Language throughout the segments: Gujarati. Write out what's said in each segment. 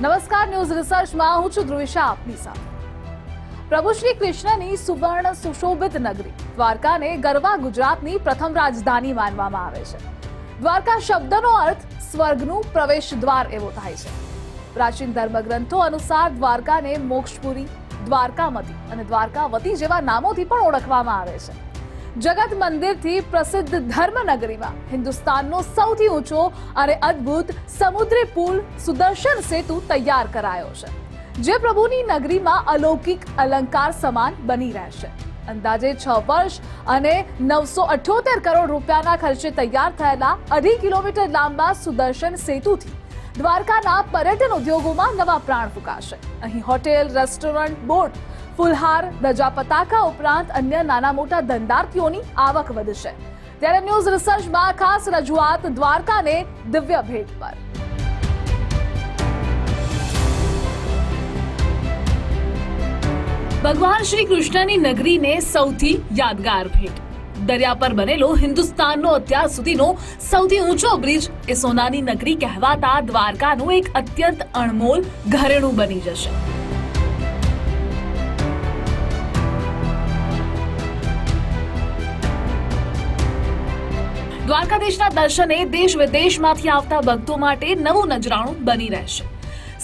નમસ્કાર ન્યૂઝ રિસર્ચમાં. હું છું ધ્રુવિશા, આપની સાથે. પ્રભુ શ્રી કૃષ્ણની સુવર્ણ સુશોભિત નગરી, દ્વારકાને ગરવા ગુજરાતની પ્રથમ રાજધાની માનવામાં આવે છે. દ્વારકા શબ્દનો અર્થ સ્વર્ગનું પ્રવેશ દ્વાર એવો થાય છે. પ્રાચીન ધર્મગ્રંથો અનુસાર દ્વારકાને મોક્ષપુરી, દ્વારકામતી અને દ્વારકાવતી જેવા નામોથી પણ ઓળખવામાં આવે છે. જગત મંદિરથી પ્રસિદ્ધ ધર્મનગરીમાં. હિન્દુસ્તાનનો સૌથી ઊંચો અને અદ્ભુત સમુદ્રી પુલ સુદર્શન સેતુ તૈયાર કરાયો છે, જે પ્રભુની નગરીમાં અલૌકિક અલંકાર સમાન બની રહેશે. અંદાજે છ વર્ષ અને નવસો અઠ્યોતેર કરોડ રૂપિયાના ખર્ચે તૈયાર થયેલા અઢી કિલોમીટર લાંબા સુદર્શન સેતુથી દ્વારકાના પર્યટન ઉદ્યોગોમાં નવા પ્રાણ ફૂંકાશે. અહીં હોટેલ, રેસ્ટોરન્ટ, બોટ ફુલહાર ધજા પતાકા ઉપરાંત અન્ય નાના મોટા ધંધાર્થીઓની આવક વધશે. ત્યારે ન્યૂઝ રિસર્ચમાં ખાસ રજૂઆત દ્વારકાને દિવ્ય ભેટ પર. ભગવાન શ્રી કૃષ્ણની નગરીને સૌથી યાદગાર ભેટ. દરિયા પર બનેલો હિન્દુસ્તાનનો અત્યાર સુધીનો સૌથી ઊંચો બ્રિજ એ સોનાની નગરી કહેવાતા દ્વારકાનું એક અત્યંત અણમોલ ઘરેણું બની જશે. દ્વારકાધીશના દર્શને દેશ વિદેશમાંથી આવતા ભક્તો માટે નવું નજરાણું બની રહેશે.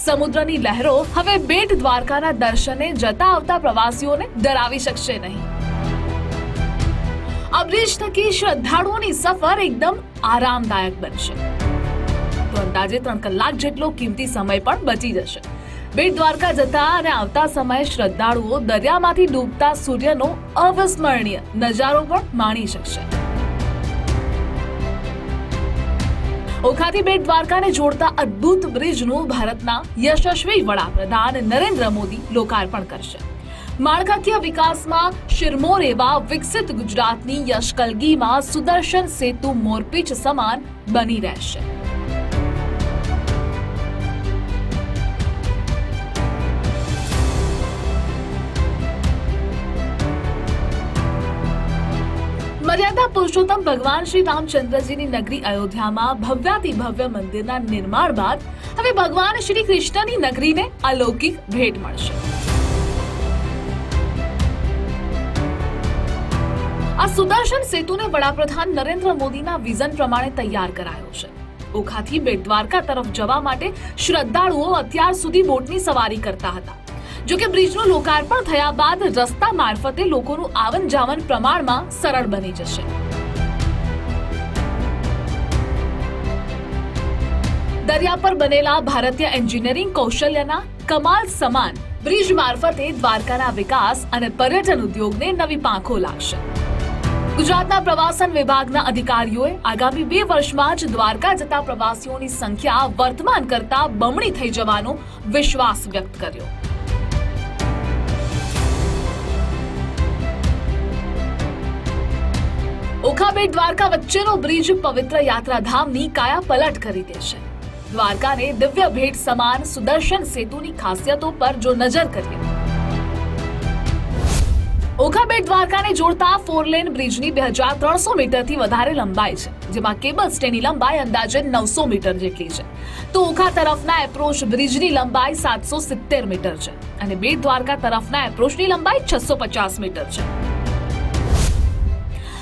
સમુદ્રની લહેરો હવે બેટ દ્વારકાના દર્શને જતા આવતા પ્રવાસીઓને ડરાવી શકશે નહીં. અબ્રિજ બ્રિજ થકી શ્રદ્ધાળુઓની સફર એકદમ આરામદાયક બનશે. તો અંદાજે ત્રણ કલાક જેટલો કિંમતી સમય પણ બચી જશે. બેટ દ્વારકા જતા અને આવતા સમયે શ્રદ્ધાળુઓ દરિયામાંથી ડૂબતા સૂર્યનો અવિસ્મરણીય નજારો પણ માણી શકશે. ઓખાથી બેટ દ્વારકાને જોડતા અદ્ભુત બ્રિજનું ભારતના યશસ્વી વડાપ્રધાન નરેન્દ્ર મોદી લોકાર્પણ કરશે. માળખાકીય વિકાસમાં શિરમોર એવા વિકસિત ગુજરાતની યશકલગીમાં સુદર્શન સેતુ મોરપીચ સમાન બની રહેશે. પુરુષોત્તમ ભગવાન શ્રી રામચંદ્રજીની નગરી અયોધ્યામાં ભવ્યાતિ ભવ્ય મંદિરના નિર્માણ બાદ હવે ભગવાન શ્રી કૃષ્ણની નગરીને અલૌકિક ભેટ મળશે. આ સુદર્શન સેતુને વડાપ્રધાન નરેન્દ્ર મોદીના વિઝન પ્રમાણે તૈયાર કરાયો છે. ઓખાથી બેટ દ્વારકા તરફ જવા માટે શ્રદ્ધાળુઓ અત્યાર સુધી બોટની સવારી કરતા હતા. જો કે બ્રિજનું લોકાર્પણ થયા બાદ રસ્તા મારફતે લોકોનું આવન જાવન પ્રમાણમાં સરળ બની જશે. દરિયા પર બનેલા ભારતીય એન્જિનિયરિંગ કૌશલ્યના કમાલ સમાન બ્રિજ મારફતે દ્વારકાના વિકાસ અને પર્યટન ઉદ્યોગને નવી પાંખો લાગશે. ગુજરાતના પ્રવાસન વિભાગના અધિકારીઓએ આગામી બે વર્ષમાં જ દ્વારકા જતા પ્રવાસીઓની સંખ્યા વર્તમાન કરતા બમણી થઈ જવાનો વિશ્વાસ વ્યક્ત કર્યો. ઓખાબેટ દ્વારકા વચ્ચેનો બ્રિજ પવિત્ર યાત્રાધામની કાયા પલટ કરી દેશે દ્વારકાને દિવ્ય ભેટ સમાન સુદર્શન સેતુની ખાસિયતો પર જો નજર કરીએ. ઓખાબેટ દ્વારકાને જોડતા ફોર લેન બ્રિજની બે હજાર ત્રણસો મીટરથી વધારે લંબાઈ છે, જેમાં કેબલ સ્ટેની લંબાઈ અંદાજે નવસો મીટર જેટલી છે. તો ઓખા તરફના એપ્રોચ બ્રિજની લંબાઈ સાતસો સિત્તેર મીટર છે અને બેટ દ્વારકા તરફના એપ્રોચની લંબાઈ છસો પચાસ મીટર છે.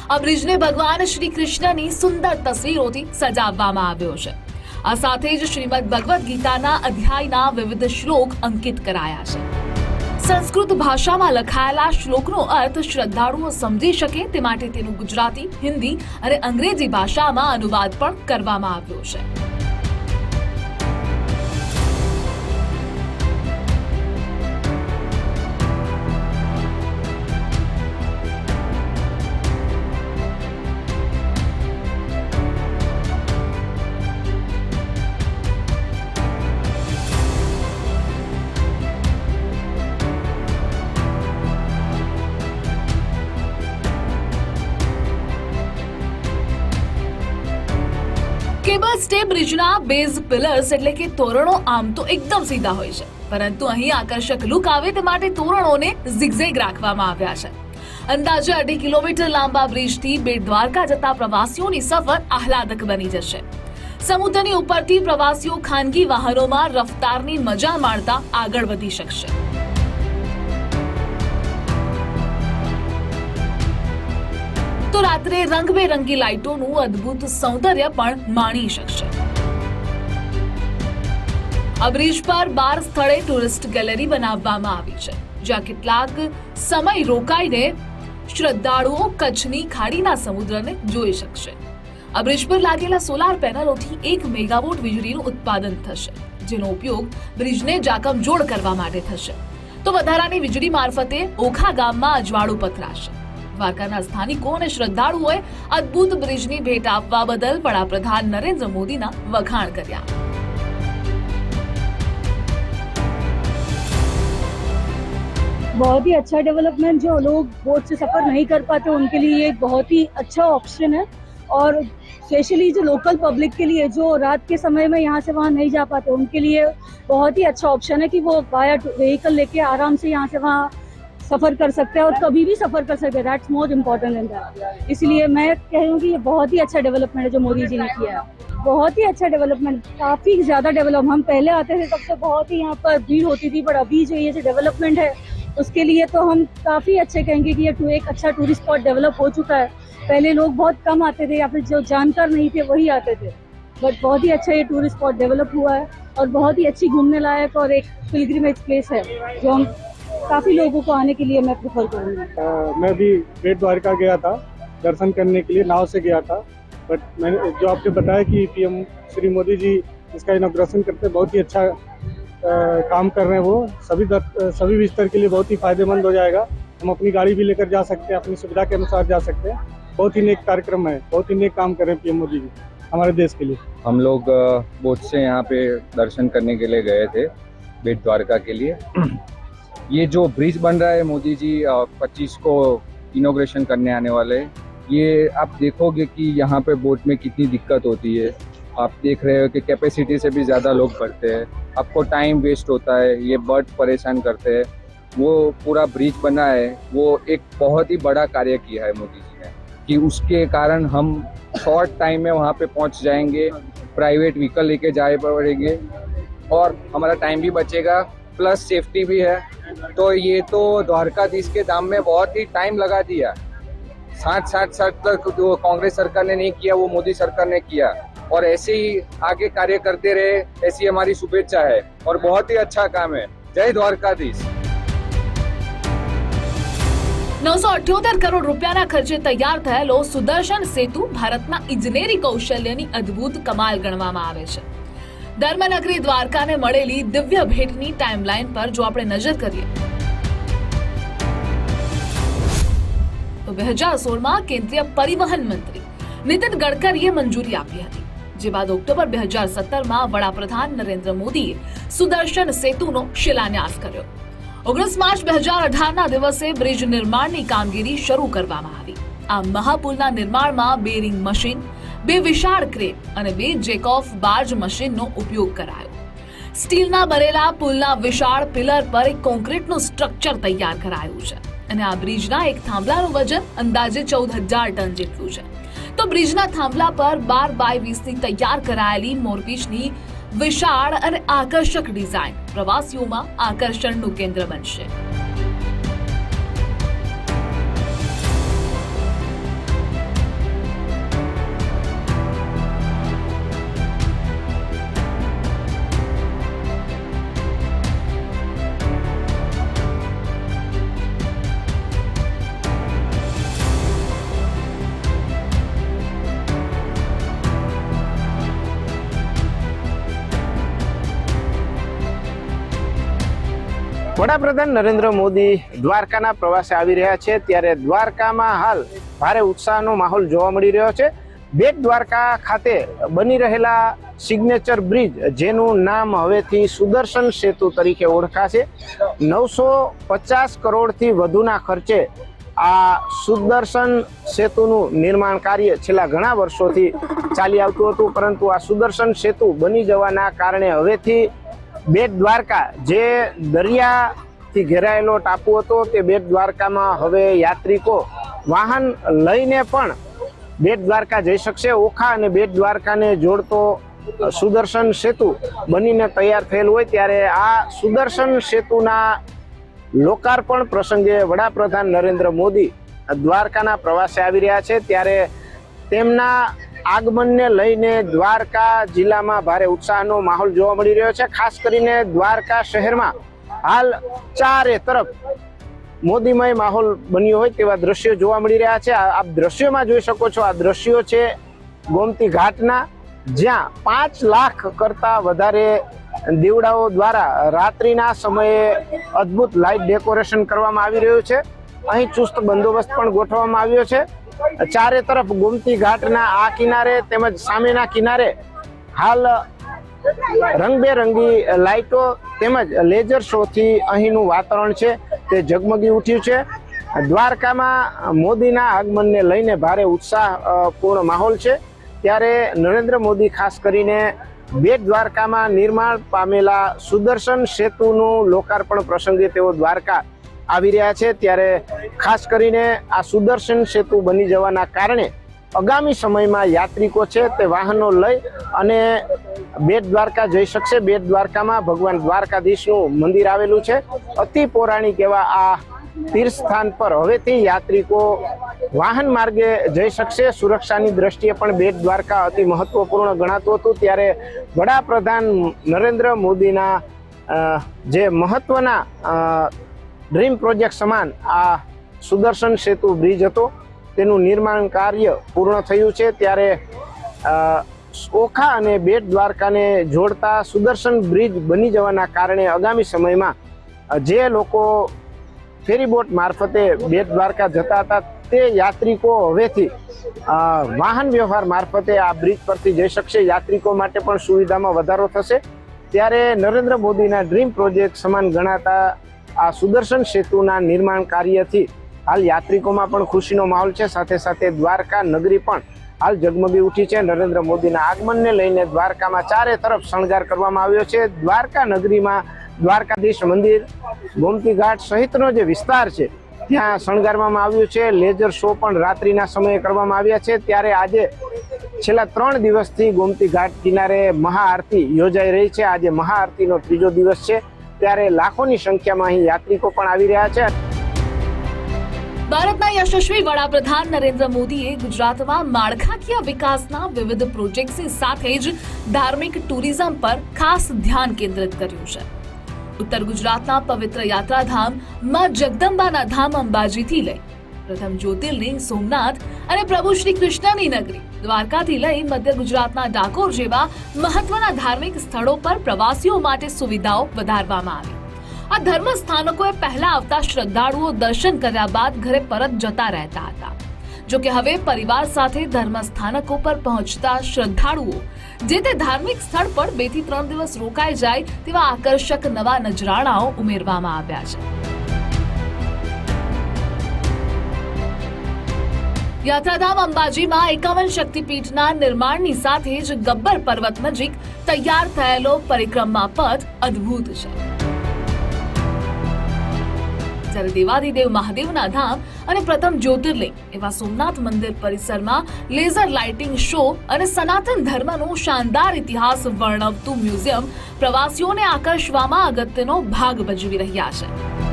આ બ્રિજને ભગવાન શ્રી કૃષ્ણની સુંદર તસવીરોથી સજાવવામાં આવ્યો છે. આ સાથે જ શ્રીમદ ભગવદ્ ગીતાના અધ્યાયના વિવિધ શ્લોક અંકિત કરાયા છે. સંસ્કૃત ભાષામાં લખાયેલા શ્લોકનો અર્થ શ્રદ્ધાળુઓ સમજી શકે તે માટે તેનું ગુજરાતી, હિન્દી અને અંગ્રેજી ભાષામાં અનુવાદ પણ કરવામાં આવ્યો છે. બ્રિજના બેઝ પિલર્સ એટલે કે તોરણો આમ તો એકદમ સીધા હોય છે. પરંતુ અહીં આકર્ષક લુક આવે તે માટે તોરણોને ઝિગઝેગ રાખવામાં આવ્યા છે. અંદાજે અઢી કિલોમીટર લાંબા બ્રિજથી બેટ દ્વારકા જતા પ્રવાસીઓની સફર આહલાદક બની જશે. સમુદ્રની ઉપરથી પ્રવાસીઓ ખાનગી વાહનોમાં રફતારની મજા માણતા આગળ વધી શકશે. તો રાત્રે રંગબેરંગી લાઇટોનું અદ્ભુત સૌંદર્ય પણ માણી શકશે. આ પર બાર સ્થળે ટુરિસ્ટ ગેલેરી બનાવવામાં આવી છે, જ્યાં કેટલાક સમય રોકાઈને શ્રદ્ધાળુઓ કચ્છની ખાડીના સમુદ્રને જોઈ શકશે. આ પર લાગેલા સોલાર પેનલોથી એક મેગાવોટ વીજળીનું ઉત્પાદન થશે, જેનો ઉપયોગ બ્રિજને જાકમજોડ કરવા માટે થશે. તો વધારાની વીજળી મારફતે ઓખા ગામમાં અજવાળું પથરાશે. દ્વારકાના સ્થાનિકો અને શ્રદ્ધાળુઓએ અદ્ભુત બ્રિજની ભેટ આપવા બદલ વડાપ્રધાન નરેન્દ્ર મોદીના વખાણ કર્યા बहुत ही अच्छा डेवलपमेंट जो लोग बोट से सफ़र नहीं कर पाते उनके लिए ये एक बहुत ही अच्छा ऑप्शन है और स्पेशली जो लोकल पब्लिक के लिए जो रात के समय में यहाँ से वहाँ नहीं जा पाते उनके लिए बहुत ही अच्छा ऑप्शन है कि वो वाया व्हीकल लेके आराम से यहाँ से वहाँ सफ़र कर सकते हैं और कभी भी सफ़र कर सकते हैं। That's more important in that इसलिए मैं कहूँगी ये बहुत ही अच्छा डेवलपमेंट है जो मोदी जी ने किया है। बहुत ही अच्छा डेवलपमेंट काफ़ी ज़्यादा डेवलप हम पहले आते थे तब तो बहुत ही यहाँ पर भीड़ होती थी बट अभी जो ये जो डेवलपमेंट है, उसके लिए तो हम काफ़ी अच्छे कहेंगे कि ये एक अच्छा टूरिस्ट स्पॉट डेवलप हो चुका है। पहले लोग बहुत कम आते थे, या फिर जो जानकार नहीं थे वही आते थे। बट बहुत ही अच्छा ये टूरिस्ट स्पॉट डेवलप हुआ है और बहुत ही अच्छी घूमने लायक और एक पिलग्रिमेज प्लेस है, जो हम काफ़ी लोगों को आने के लिए मैं प्रेफर करूँगी। मैं भी बेट द्वारका गया था दर्शन करने के लिए नाव से गया था। बट मैंने जो आपने बताया कि पीएम श्री मोदी जी इसका इनोग्रेशन करते बहुत ही अच्छा अ, काम कर रहे हैं वो। सभी दर, सभी विस्तर के लिए बहुत ही फ़ायदेमंद हो जाएगा। हम अपनी गाड़ी भी लेकर जा सकते हैं अपनी सुविधा के अनुसार जा सकते हैं। बहुत ही नेक कार्यक्रम है बहुत ही नेक काम कर रहे हैं पीएम मोदी जी हमारे देश के लिए। हम लोग बोट से यहाँ पे दर्शन करने के लिए गए थे बेट द्वारका के लिए। ये जो ब्रिज बन रहा है मोदी जी पच्चीस को इनोग्रेशन करने आने वाले, ये आप देखोगे कि यहाँ पे बोट में कितनी दिक्कत होती है। आप देख रहे हो कि कैपेसिटी से भी ज़्यादा लोग बढ़ते हैं। आपको टाइम वेस्ट होता है, ये बर्ड परेशान करते हैं। वो पूरा ब्रिज बना है, वो एक बहुत ही बड़ा कार्य किया है मोदी जी ने, कि उसके कारण हम शॉर्ट टाइम में वहाँ पे पहुँच जाएँगे प्राइवेट व्हीकल लेके जाए पड़ेंगे, और हमारा टाइम भी बचेगा। प्लस सेफ्टी भी है तो ये तो द्वारकाधीश के दाम में बहुत ही टाइम लगा दिया साठ साठ साठ तक जो कांग्रेस सरकार ने नहीं किया वो मोदी सरकार ने किया और ऐसे ही आगे कार्य करते रहे ऐसी हमारी शुभेच्छा है और बहुत ही अच्छा काम है जय द्वारकाधीश નવસો અઠ્યોતેર કરોડ રૂપિયાના ખર્ચે તૈયાર થયેલો સુદર્શન સેતુ ભારતના ઇજનેરી કૌશલ્યની અદ્ભુત કમાલ ગણવામાં આવે છે ધર્મનગરી દ્વારકાને મળેલી દિવ્ય ભેટની ટાઈમલાઈન પર જો આપણે નજર કરીએ, તો બે હજાર સોળમાં કેન્દ્રીય પરિવહન મંત્રી નીતિન ગડકરીએ મંજૂરી આપી હતી. જે બાદ ઓક્ટોબર બે હજાર સત્તરમાં વડાપ્રધાન નરેન્દ્ર મોદીએ સુદર્શન સેતુનો શિલાન્યાસ કર્યો. ઓગણીસ માર્ચ બે હજાર અઢારના દિવસે બ્રિજ નિર્માણની કામગીરી શરૂ કરવામાં આવી. આ મહાપુલના નિર્માણમાં બેરિંગ મશીન બે વિશાળ ક્રેન અને બે જેકોફ બાર્જ મશીનનો ઉપયોગ કરાયો. સ્ટીલના બનેલા, પુલના વિશાળ પિલર પર એક કોન્ક્રીટનું સ્ટ્રક્ચર તૈયાર કરાયું છે. અને આ બ્રિજના એક થાંભલાનું વજન અંદાજે ચૌદ હજાર ટન જેટલું છે. તો બ્રિજના થાંભલા પર બાર બાય વીસની તૈયાર કરાયેલી મોરપીચની વિશાળ અને આકર્ષક ડિઝાઇન પ્રવાસીઓમાં આકર્ષણનું કેન્દ્ર બનશે. વડાપ્રધાન નરેન્દ્ર મોદી દ્વારકાના પ્રવાસે આવી રહ્યા છે. ત્યારે દ્વારકામાં હાલ ભારે ઉત્સાહનો માહોલ જોવા મળી રહ્યો છે. બેટ દ્વારકા ખાતે બની રહેલા સિગ્નેચર બ્રિજ જેનું નામ હવેથી સુદર્શન સેતુ તરીકે ઓળખાશે. નવસો પચાસ કરોડથી વધુના ખર્ચે આ સુદર્શન સેતુનું નિર્માણ કાર્ય છેલ્લા ઘણા વર્ષોથી ચાલી આવતું હતું. પરંતુ આ સુદર્શન સેતુ બની જવાના કારણે હવેથી બેટ દ્વારકા, જે દરિયાથી ઘેરાયેલો ટાપુ હતો, તે બેટ દ્વારકામાં હવે યાત્રિકો વાહન લઈને પણ બેટ દ્વારકા જઈ શકશે. ઓખા અને બેટ દ્વારકાને જોડતો સુદર્શન સેતુ બનીને તૈયાર થયેલ હોય ત્યારે આ સુદર્શન સેતુના લોકાર્પણ પ્રસંગે વડાપ્રધાન નરેન્દ્ર મોદી દ્વારકાના પ્રવાસે આવી રહ્યા છે. ત્યારે તેમના આગમનને લઈને દ્વારકા જિલ્લામાં ભારે ઉત્સાહનો માહોલ જોવા મળી રહ્યો છે. ખાસ કરીને દ્વારકા શહેરમાં હાલ ચારે તરફ મોદીમય માહોલ બન્યો હોય તેવા દ્રશ્યો જોવા મળી રહ્યા છે. આપ દ્રશ્યોમાં જોઈ શકો છો, આ દ્રશ્યો છે ગોમતી ઘાટના, જ્યાં પાંચ લાખ કરતા વધારે દીવડાઓ દ્વારા રાત્રિના સમયે અદ્ભુત લાઇટ ડેકોરેશન કરવામાં આવી રહ્યું છે. અહીં ચુસ્ત બંદોબસ્ત પણ ગોઠવવામાં આવ્યો છે. ચારે તરફ ગોમતી ઘાટના આ કિનારે તેમજ સામેના કિનારે હાલ રંગબેરંગી લાઇટો તેમજ લેઝર શોથી અહીંનું વાતાવરણ છે. તે ઝગમગી ઉઠ્યું છે. દ્વારકામાં મોદીના આગમનને લઈને ભારે ઉત્સાહપૂર્ણ માહોલ છે. ત્યારે નરેન્દ્ર મોદી ખાસ કરીને બેટ દ્વારકામાં નિર્માણ પામેલા સુદર્શન સેતુનું લોકાર્પણ પ્રસંગે તેઓ દ્વારકા આવી રહ્યા છે ત્યારે ખાસ કરીને આ સુદર્શન સેતુ બની જવાના કારણે આગામી સમયમાં યાત્રિકો છે તે વાહનો લઈ અને બેટ દ્વારકા જઈ શકશે. બેટ દ્વારકામાં ભગવાન દ્વારકાધીશનું મંદિર આવેલું છે. અતિ પૌરાણિક એવા આ તીર્થ સ્થાન પર હવેથી યાત્રિકો વાહન માર્ગે જઈ શકશે. સુરક્ષાની દ્રષ્ટિએ પણ બેટ દ્વારકા અતિ મહત્વપૂર્ણ ગણાતું હતું. ત્યારે વડાપ્રધાન નરેન્દ્ર મોદીના જે મહત્વના ડ્રીમ પ્રોજેક્ટ સમાન આ સુદર્શન સેતુ બ્રિજ હતો. તેનું નિર્માણ કાર્ય પૂર્ણ થયું છે. ત્યારે ઓખા અને બેટ દ્વારકાને જોડતા સુદર્શન બ્રિજ બની જવાના કારણે આગામી સમયમાં જે લોકો ફેરીબોટ મારફતે બેટ દ્વારકા જતા હતા, તે યાત્રિકો હવેથી વાહન વ્યવહાર મારફતે આ બ્રિજ પરથી જઈ શકશે. યાત્રિકો માટે પણ સુવિધામાં વધારો થશે. ત્યારે નરેન્દ્ર મોદીના ડ્રીમ પ્રોજેક્ટ સમાન ગણાતા આ સુદર્શન સેતુના નિર્માણ કાર્યથી હાલ યાત્રિકોમાં પણ ખુશીનો માહોલ છે. સાથે સાથે દ્વારકા નગરી પણ હાલ જગમગી ઉઠી છે. નરેન્દ્ર મોદીના આગમનને લઈને દ્વારકામાં ચારે તરફ શણગાર કરવામાં આવ્યો છે. દ્વારકા નગરીમાં દ્વારકાધીશ મંદિર, ગોમતી ઘાટ સહિતનો જે વિસ્તાર છે, ત્યાં શણગારવામાં આવ્યું છે. લેઝર શો પણ રાત્રિના સમયે કરવામાં આવ્યા છે. ત્યારે આજે છેલ્લા ત્રણ દિવસથી ગોમતી ઘાટ કિનારે મહાઆરતી યોજાઈ રહી છે. આજે મહાઆરતીનો ત્રીજો દિવસ છે. ત્યારે લાખોની સંખ્યામાં અહીં યાત્રિકો પણ આવી રહ્યા છે. ભારતના યશસ્વી વડાપ્રધાન નરેન્દ્ર મોદીએ ગુજરાતમાં માળખાકીય વિકાસના વિવિધ પ્રોજેક્ટ્સની સાથે જ ધાર્મિક ટુરિઝમ પર ખાસ ધ્યાન કેન્દ્રિત કર્યું છે. ઉત્તર ગુજરાતના પવિત્ર યાત્રાધામમાં જગદંબાના ધામ અંબાજીથી લઈ પ્રથમ જ્યોતિર્લિંગ સોમનાથ અને પ્રભુ શ્રી કૃષ્ણની નગરી. દ્વારકાથી લઈ મધ્ય ગુજરાતના ડાકોર જેવા મહત્વના ધાર્મિક સ્થળો પર પ્રવાસીઓ માટે સુવિધાઓ વધારવામાં આવી. આ ધર્મ સ્થાનકોએ પહેલા આવતા શ્રદ્ધાળુઓ દર્શન કર્યા બાદ ઘરે પરત જતા રહેતા હતા. જો કે હવે પરિવાર સાથે ધર્મ સ્થાનકો પર પહોંચતા શ્રદ્ધાળુઓ, જે તે ધાર્મિક સ્થળ પર બેથી ત્રણ દિવસ રોકાઈ જાય તેવા આકર્ષક નવા નજરાણાઓ ઉમેરવામાં આવ્યા છે. યાત્રાધામ અંબાજીમાં એકાવન શક્તિપીઠના નિર્માણની સાથે જ ગબ્બર પર્વત નજીક તૈયાર થયેલો પરિક્રમા પથ અદ્ભુત છે. જ્યારે દેવાદિદેવ મહાદેવના ધામ અને પ્રથમ જ્યોતિર્લિંગ એવા સોમનાથ મંદિર પરિસરમાં લેઝર લાઇટિંગ શો અને સનાતન ધર્મનો શાનદાર ઇતિહાસ વર્ણવતું મ્યુઝિયમ પ્રવાસીઓને આકર્ષવામાં અગત્યનો ભાગ ભજવી રહ્યા છે.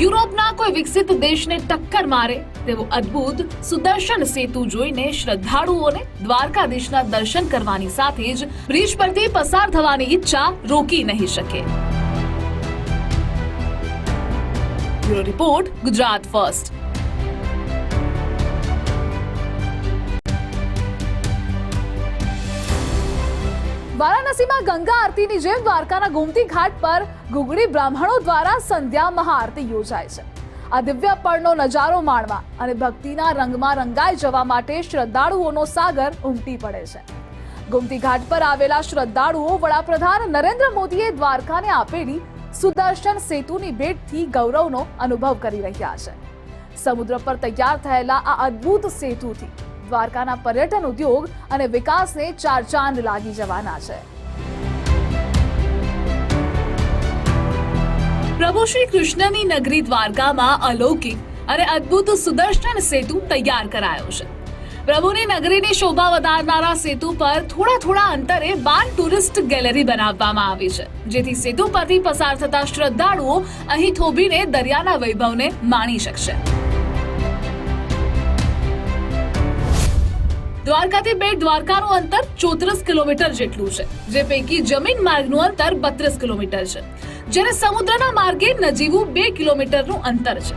યુરોપના કોઈ વિકસિત દેશને ટક્કર મારે, તેવો અદ્ભુત સુદર્શન સેતુ જોઈને શ્રદ્ધાળુઓને દ્વારકાધીશના દર્શન કરવાની સાથે જ બ્રિજ પરથી પસાર થવાની ઈચ્છા રોકી નહીં શકે. Bureau report, Gujarat first. વારાણસીમાં ગંગા આરતીની જેમ દ્વારકાના ગોમતી ઘાટ પર ઘુગડી બ્રાહ્મણો દ્વારા સંધ્યા મહાઆરતી યોજાય છે. આ દિવ્ય પળનો નજારો માણવા અને ભક્તિના રંગમાં રંગાઈ જવા માટે શ્રદ્ધાળુઓનો સાગર ઉમટી પડે છે. ગોમતી ઘાટ પર આવેલા શ્રદ્ધાળુઓ વડાપ્રધાન નરેન્દ્ર મોદીએ દ્વારકાને આપેલી સુદર્શન સેતુની ભેટથી ગૌરવનો અનુભવ કરી રહ્યા છે. સમુદ્ર પર તૈયાર થયેલા આ અદ્ભુત સેતુથી દ્વારકાના પર્યટન ઉદ્યોગ અને વિકાસને ચાર ચાંદ લાગી જવાના છે. પ્રભુ શ્રી કૃષ્ણની નગરી દ્વારકામાં અલૌકિક અને અદ્ભુત સુદર્શન સેતુ તૈયાર કરાયો છે. પ્રભુની નગરીની શોભા વધારનારા સેતુ પર થોડા થોડા અંતરે બાર ટુરિસ્ટ ગેલેરી બનાવવામાં આવી છે, જેથી સેતુ પરથી પસાર થતા શ્રદ્ધાળુઓ અહીં થોભીને દરિયાના વૈભવને માણી શકશે. દ્વારકાથી બેટ દ્વારકાનું અંતર ચોત્રીસ કિલોમીટર જેટલું છે, જે પૈકી જમીન માર્ગનું અંતર બત્રીસ કિલોમીટર છે. જ્યારે સમુદ્રના માર્ગે નજીવું બે કિલોમીટરનું અંતર છે.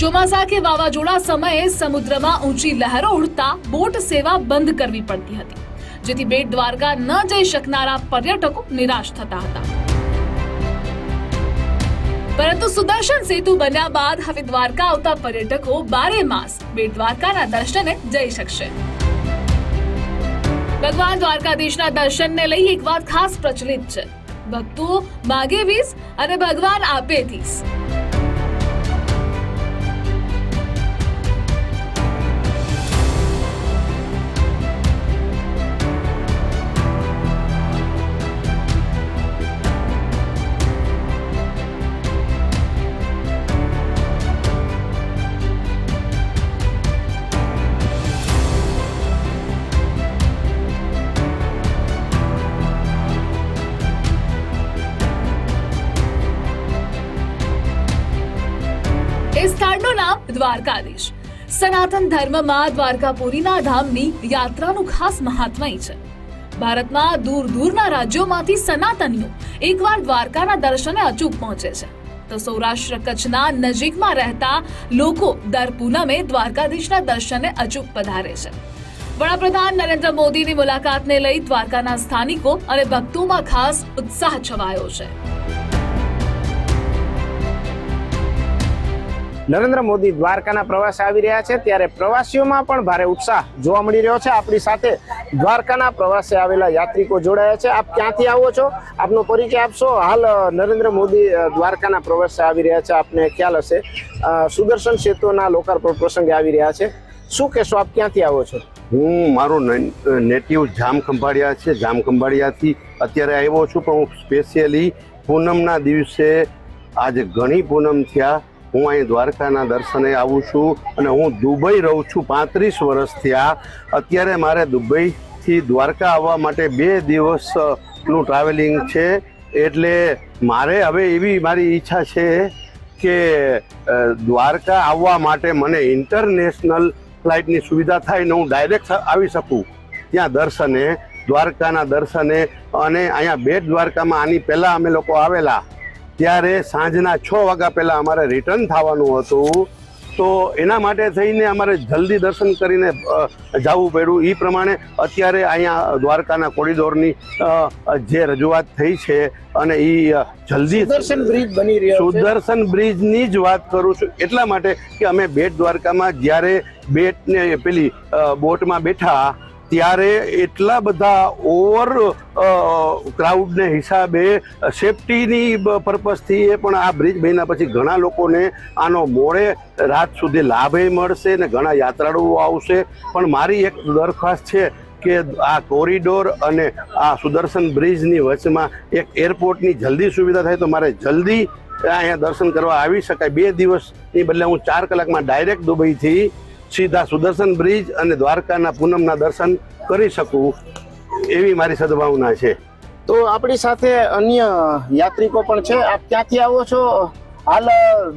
ચોમાસા કે વાવાઝોડા સમયે સમુદ્રમાં ઊંચી લહેરો ઉડતા બોટ સેવા બંધ કરવી પડતી હતી, જેથી બેટ દ્વારકા ન જઈ શકનારા પર્યટકો નિરાશ થતા હતા. પરંતુ સુદર્શન સેતુ બન્યા બાદ હવે દ્વારકા આવતા પર્યટકો બારે માસ બેટ દ્વારકાના દર્શને જઈ શકશે. ભગવાન દ્વારકાધીશના દર્શનને લઈ એક વાત ખાસ પ્રચલિત છે. ભક્તો માગે વીસ અને ભગવાન આપે ત્રીસ. દ્વારકાધીશ. સનાતન ધર્મમાં દ્વારકાપુરીના ધામની યાત્રાનું ખાસ મહાત્મય છે. ભારતમાં દૂર દૂરના રાજ્યોમાંથી સનાતનીઓ એકવાર દ્વારકાના દર્શને અચૂક પહોંચે છે. તો સૌરાષ્ટ્ર કચ્છના નજીકમાં રહેતા લોકો દર પૂનમે દ્વારકાધીશના દર્શને અચૂક પધારે છે. વડાપ્રધાન નરેન્દ્ર મોદીની મુલાકાતને લઈ દ્વારકાના સ્થાનિકો અને ભક્તોમાં ખાસ ઉત્સાહ છવાયો છે. નરેન્દ્ર મોદી દ્વારકાના પ્રવાસે આવી રહ્યા છે ત્યારે પ્રવાસીઓમાં પણ ભારે ઉત્સાહ જોવા મળી રહ્યો છે. આપણી સાથે દ્વારકાના પ્રવાસે આવેલા યાત્રિકો જોડાયા છે. આપ ક્યાંથી આવો છો? આપનો પરિચય આપશો? હાલ નરેન્દ્ર મોદી દ્વારકાના પ્રવાસે આવી રહ્યા છે. આપને ખ્યાલ હશે. સુદર્શન સેતુના લોકાર્પણ પ્રસંગે આવી રહ્યા છે. શું કહેશો? આપ ક્યાંથી આવો છો? હું મારું નેટિવ જામ ખંભાળિયા છે. જામ ખંભાળિયાથી અત્યારે આવ્યો છું, પણ હું સ્પેશિયલી પૂનમના દિવસે, આજે ઘણી પૂનમ થયા. હું અહીં દ્વારકાના દર્શને આવું છું અને હું દુબઈ રહું છું પાંત્રીસ વર્ષ થયા અત્યારે મારે દુબઈથી દ્વારકા આવવા માટે બે દિવસનું ટ્રાવેલિંગ છે. એટલે મારે હવે એવી મારી ઈચ્છા છે કે દ્વારકા આવવા માટે મને ઇન્ટરનેશનલ ફ્લાઇટની સુવિધા થાય ને હું ડાયરેક્ટ આવી શકું ત્યાં દર્શને, દ્વારકાના દર્શને. અને અહીંયા બેટ દ્વારકામાં આની પહેલાં અમે લોકો આવેલા. ત્યારે સાંજના છ વાગ્યા પહેલાં અમારે રિટર્ન થવાનું હતું. તો એના માટે થઈને અમારે જલ્દી દર્શન કરીને જવું પડ્યું. એ પ્રમાણે અત્યારે અહીંયા દ્વારકાના કોરિડોરની જે રજૂઆત થઈ છે અને એ જલ્દી સુદર્શન બ્રિજ બની રહ્યો સુદર્શન બ્રિજની જ વાત કરું છું. એટલા માટે કે અમે બેટ દ્વારકામાં જ્યારે બેટને પેલી બોટમાં બેઠા ત્યારે એટલા બધા ઓવર ક્રાઉડને હિસાબે સેફટીની પર્પઝથી એ પણ આ બ્રિજ બન્યા પછી ઘણા લોકોને આનો મોડે રાત સુધી લાભે મળશે ને ઘણા યાત્રાળુઓ આવશે. પણ મારી એક દરખાસ્ત છે કે આ કોરિડોર અને આ સુદર્શન બ્રિજની વચમાં એક એરપોર્ટની જલ્દી સુવિધા થાય તો મારે જલ્દી અહીંયા દર્શન કરવા આવી શકાય. બે દિવસની બદલે હું ચાર કલાકમાં ડાયરેક્ટ દુબઈથી સીધા સુદર્શન બ્રિજ અને દ્વારકાના પૂનમના દર્શન કરી શકું એવી મારી સદભાવના છે. તો આપણી સાથે અન્ય યાત્રિકો પણ છે. આપ ક્યાંથી આવો છો? હાલ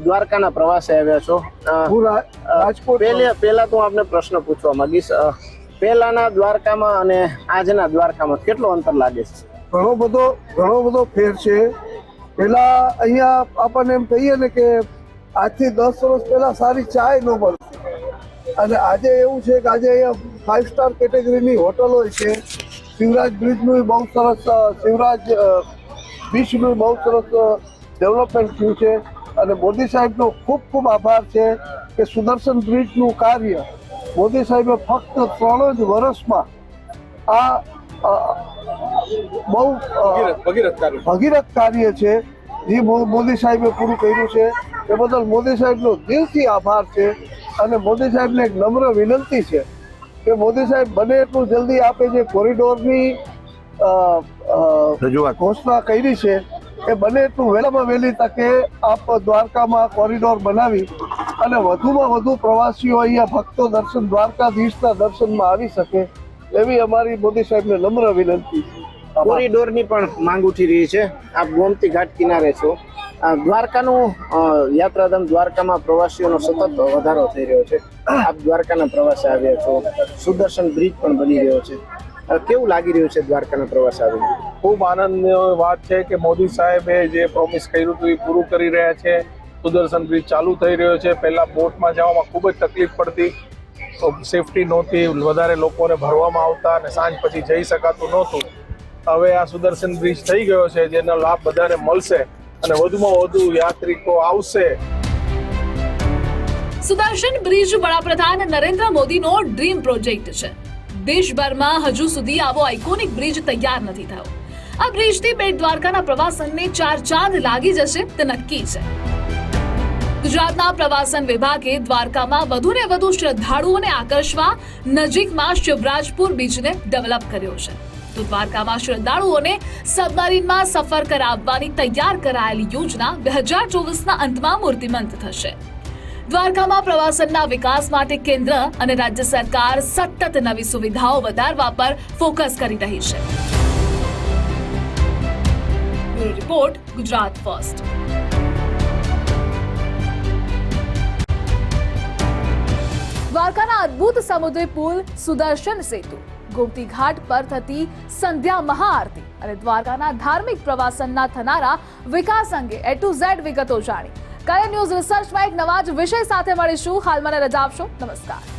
દ્વારકાના પ્રવાસે આવ્યા છો. રાજકોટ પહેલા પહેલા તો આપને પ્રશ્ન પૂછવા માંગીશ. પહેલાના દ્વારકામાં અને આજના દ્વારકામાં કેટલો અંતર લાગે છે? ઘણો બધો ઘણો બધો ફેર છે. પેલા અહીંયા આપણને એમ કહીએ ને કે આજથી દસ વર્ષ પહેલા સારી ચાય ન મળતી. અને આજે એવું છે કે આજે અહીંયા ફાઇવ સ્ટાર કેટેગરીની હોટલો છે. શિવરાજ બ્રિજનું બહુ સરસ શિવરાજ બીચનું બહુ સરસ ડેવલપમેન્ટ થયું છે. અને મોદી સાહેબનો ખૂબ ખૂબ આભાર છે કે સુદર્શન બ્રિજનું કાર્ય મોદી સાહેબે ફક્ત ત્રણ જ વર્ષમાં આ બહુ ભગીરથ કાર્ય. છે. જે મોદી સાહેબે પૂરું કર્યું છે. એ બદલ મોદી સાહેબનો દિલથી આભાર છે. અને મોદી સાહેબને એક નમ્ર વિનંતી છે કે મોદી સાહેબ બને એટલું જલ્દી આપે જે કોરિડોરની અ, અ, રજૂઆત. ઘોષણા કરી છે એ બને એટલું વહેલામાં વહેલી તકે આપ દ્વારકામાં કોરિડોર બનાવી અને વધુમાં વધુ પ્રવાસીઓ અહીંયા ભક્તો દર્શન દ્વારકાધીશના દર્શનમાં આવી શકે એવી અમારી મોદી સાહેબને નમ્ર વિનંતી છે. કોરિડોરની પણ માંગ ઉઠી રહી છે. આપ ગોમતી ઘાટ કિનારે છો. દ્વારકાનું યાત્રાધામ દ્વારકામાં પ્રવાસીઓનો સતત વધારો થઈ રહ્યો છે. આપ દ્વારકાના પ્રવાસે આવ્યા છો. સુદર્શન બ્રિજ પણ બની રહ્યો છે. કેવું લાગી રહ્યું છે દ્વારકાના પ્રવાસ આવી? ખૂબ આનંદની વાત છે કે મોદી સાહેબે જે પ્રોમિસ કર્યું હતું એ પૂરું કરી રહ્યા છે. સુદર્શન બ્રિજ ચાલુ થઈ રહ્યો છે. પહેલા બોટમાં જવામાં ખૂબ જ તકલીફ પડતી. સેફટી નહોતી. વધારે લોકોને ભરવામાં આવતા અને સાંજ પછી જઈ શકાતું નહોતું. હવે આ સુદર્શન બ્રિજ થઈ ગયો છે, જેનો લાભ બધાને મળશે. અને વધુમાં વધુ યાત્રિકો આવશે. સુદર્શન બ્રિજ વડાપ્રધાન નરેન્દ્ર મોદીનો ડ્રીમ પ્રોજેક્ટ છે. દેશભરમાં હજુ સુધી આવો આઇકોનિક બ્રિજ તૈયાર નથી થયો. આ બ્રિજથી બેટ દ્વારકાના પ્રવાસનને ચાર ચાંદ લાગી જશે તે નક્કી છે. ગુજરાતના પ્રવાસન વિભાગે દ્વારકામાં વધુને વધુ શ્રદ્ધાળુઓને આકર્ષવા નજીકમાં શિવરાજપુર બીચને ડેવલપ કર્યો છે. દ્વારકામાં શ્રદ્ધાળુઓને સબમરીનમાં સફર કરાવવાની તૈયાર કરાયેલી યોજના બે હજાર ચોવીસના અંતમાં મૂર્તિમંત થશે. દ્વારકામાં પ્રવાસનના વિકાસ માટે કેન્દ્ર અને રાજ્ય સરકાર સતત નવી સુવિધાઓ વધારવા પર ફોકસ કરી રહી છે. Report, Gujarat first. દ્વારકાના અદ્ભુત સમુદ્રી પુલ સુદર્શન સેતુ. ગોમતી ઘાટ પર થતી સંધ્યા મહાઆરતી અને દ્વારકાના ધાર્મિક પ્રવાસનના થનારા વિકાસ અંગે એ ટુ ઝેડ વિગતો જાણી. કરે ન્યૂઝ રિસર્ચમાં એક નવા જ વિષય સાથે મળીશું. હાલ મને રજા આપશો. નમસ્કાર.